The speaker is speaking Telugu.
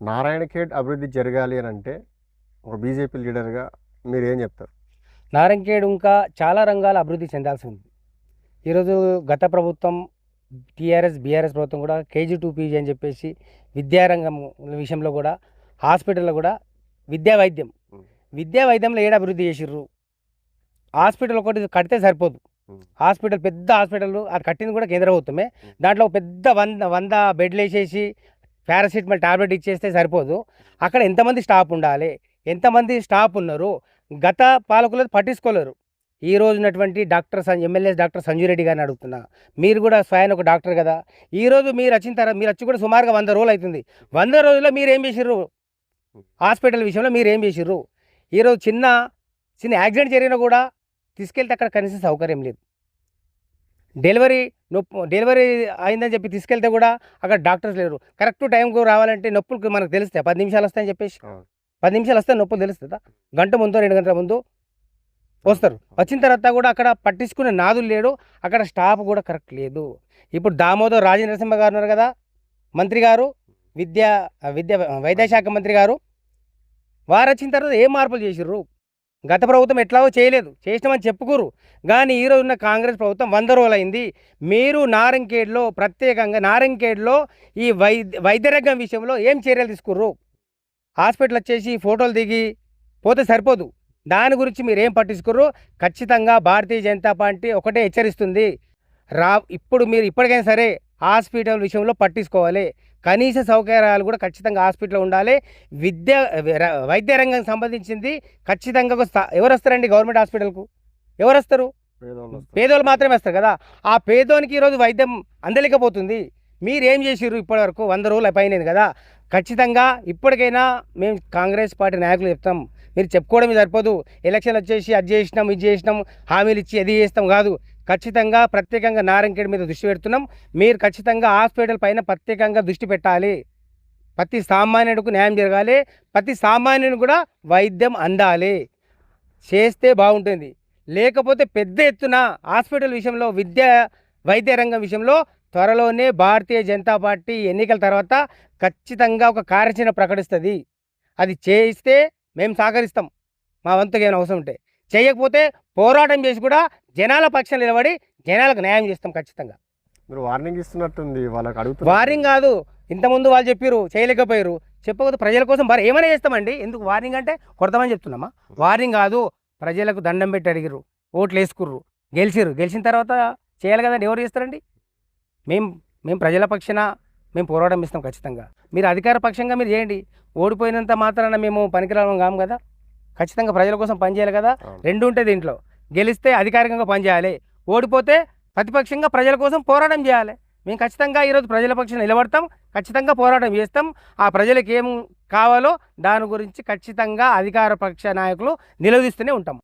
నారాయణఖేడ్ అభివృద్ధి జరగాలి అని అంటే ఒక బీజేపీ లీడర్గా మీరు ఏం చెప్తారు నారంకేడు ఇంకా చాలా రంగాల అభివృద్ధి చెందాల్సి ఉంది ఈరోజు గత ప్రభుత్వం టీఆర్ఎస్ బీఆర్ఎస్ ప్రభుత్వం కూడా కేజీ టూ పీజీ అని చెప్పేసి విద్యారంగం విషయంలో కూడా హాస్పిటల్లో కూడా విద్యా వైద్యం. విద్యా వైద్యంలో ఏడు అభివృద్ధి చేసిర్రు హాస్పిటల్ ఒకటి కడితే సరిపోదు. హాస్పిటల్ పెద్ద హాస్పిటల్ అది కట్టింది కూడా కేంద్ర ప్రభుత్వమే. దాంట్లో ఒక పెద్ద వంద వంద బెడ్లు వేసేసి పారాసిటమాల్ టాబ్లెట్ ఇచ్చేస్తే సరిపోదు. అక్కడ ఎంతమంది స్టాఫ్ ఉండాలి? ఎంతమంది స్టాఫ్ ఉన్నారు? గత పాలకులు పట్టించుకోలేరు. ఈ రోజు ఉన్నటువంటి డాక్టర్ సం ఎమ్మెల్యే డాక్టర్ సంజయ్ రెడ్డి గారిని అడుగుతున్నా. మీరు కూడా స్వయం ఒక డాక్టర్ కదా? ఈ రోజు మీరు వచ్చిన తర్వాత మీరు వచ్చి కూడా సుమారుగా వంద రోజులు అవుతుంది. వంద రోజుల్లో మీరు ఏం చేసిర్రు? హాస్పిటల్ విషయంలో మీరు ఏం చేసిర్రు? ఈరోజు చిన్న చిన్న యాక్సిడెంట్ జరిగినా కూడా తీసుకెళ్తే అక్కడ కనీసం సౌకర్యం లేదు. డెలివరీ నొప్పి డెలివరీ అయిందని చెప్పి తీసుకెళ్తే కూడా అక్కడ డాక్టర్స్ లేరు. కరెక్ట్ టైంకు రావాలంటే నొప్పులు మనకు తెలుస్తాయి. పది నిమిషాలు వస్తాయని చెప్పేసి. పది నిమిషాలు వస్తే నొప్పులు తెలుస్తుందా గంట ముందు రెండు గంటల ముందు వస్తారు. వచ్చిన తర్వాత కూడా అక్కడ పట్టించుకునే నాదులు లేడు. అక్కడ స్టాఫ్ కూడా కరెక్ట్ లేదు. ఇప్పుడు దామోదర్ రాజేంద్ర నరసింహ గారు ఉన్నారు కదా. మంత్రి గారు విద్యా విద్యా వైద్యశాఖ మంత్రి గారు. వారు వచ్చిన తర్వాత ఏం మార్పులు చేసిర్రు? గత ప్రభుత్వం ఎట్లాగో చేయలేదు. చేసినామని చెప్పుకోరు. కానీ ఈరోజు ఉన్న కాంగ్రెస్ ప్రభుత్వం వంద రోజులు అయింది మీరు నారంకేడ్లో ప్రత్యేకంగా నారంకేడ్లో ఈ వైద్య వైద్యరంగం విషయంలో ఏం చర్యలు తీసుకుర్రు? హాస్పిటల్ వచ్చేసి ఫోటోలు దిగి పోతే సరిపోదు. దాని గురించి మీరు ఏం పట్టించుకోరు? ఖచ్చితంగా భారతీయ జనతా పార్టీ ఒకటే హెచ్చరిస్తుంది. రా ఇప్పుడు మీరు ఇప్పటికైనా సరే హాస్పిటల్ విషయంలో పట్టించుకోవాలి. కనీస సౌకర్యాలు కూడా ఖచ్చితంగా హాస్పిటల్ ఉండాలి. విద్య వైద్య రంగం సంబంధించింది ఖచ్చితంగా ఎవరు వస్తారండి గవర్నమెంట్ హాస్పిటల్కు? ఎవరు వస్తారు. పేదోళ్ళు మాత్రమే వస్తారు కదా. ఆ పేదోనికి ఈరోజు వైద్యం అందలేకపోతుంది. మీరు ఏం చేసిర్రు ఇప్పటివరకు? వంద రోజులు పైనది కదా. ఖచ్చితంగా ఇప్పటికైనా మేము కాంగ్రెస్ పార్టీ నాయకులు చెప్తాం. మీరు చెప్పుకోవడం సరిపోదు. ఎలక్షన్ వచ్చేసి అది చేసినాం ఇది చేసినాం హామీలు ఇచ్చి అది చేస్తాం కాదు. ఖచ్చితంగా ప్రత్యేకంగా నారంకేడ్ మీద దృష్టి పెడుతున్నాం. మీరు ఖచ్చితంగా హాస్పిటల్ పైన ప్రత్యేకంగా దృష్టి పెట్టాలి. ప్రతి సామాన్యుడికి న్యాయం జరగాలి. ప్రతి సామాన్యుని కూడా వైద్యం అందాలి. చేస్తే బాగుంటుంది. లేకపోతే పెద్ద ఎత్తున హాస్పిటల్ విషయంలో విద్య వైద్య రంగం విషయంలో త్వరలోనే భారతీయ జనతా పార్టీ ఎన్నికల తర్వాత ఖచ్చితంగా ఒక కార్యాచరణ ప్రకటిస్తుంది. అది చేయిస్తే మేము సహకరిస్తాం. మా వంతుగా ఏమైనా అవసరం ఉంటే. చేయకపోతే పోరాటం చేసి కూడా జనాల పక్షాన నిలబడి జనాలకు న్యాయం చేస్తాం ఖచ్చితంగా. మీరు వార్నింగ్ ఇస్తున్నట్టుంది వాళ్ళకి అడుగుతున్నారు వార్నింగ్ కాదు. ఇంతకుముందు వాళ్ళు చెప్పారు చేయలేకపోయారు చెప్పకపోతే ప్రజల కోసం మరి ఏమైనా చేస్తామండి? ఎందుకు వార్నింగ్ అంటే కొడతామని చెప్తున్నామా? వార్నింగ్ కాదు. ప్రజలకు దండం పెట్టి అడిగిర్రు ఓట్లు వేసుకుర్రు గెలిచిర్రు. గెలిచిన తర్వాత చేయాలి కదండి. ఎవరు చేస్తారండి? మేము మేము ప్రజల పక్షాన మేము పోరాటం ఇస్తాం ఖచ్చితంగా. మీరు అధికార పక్షంగా మీరు చేయండి. ఓడిపోయినంత మాత్రాన మేము పనికిరాలం కాము కదా? ఖచ్చితంగా ప్రజల కోసం పనిచేయాలి కదా. రెండు ఉంటాయి దీంట్లో. గెలిస్తే అధికారికంగా పనిచేయాలి ఓడిపోతే ప్రతిపక్షంగా ప్రజల కోసం పోరాటం చేయాలి. మేము ఖచ్చితంగా ఈరోజు ప్రజల పక్షాన నిలబడతాం. ఖచ్చితంగా పోరాటం చేస్తాం. ఆ ప్రజలకు ఏం కావాలో దాని గురించి ఖచ్చితంగా అధికార పక్ష నాయకులు నిలదీస్తూనే ఉంటాం.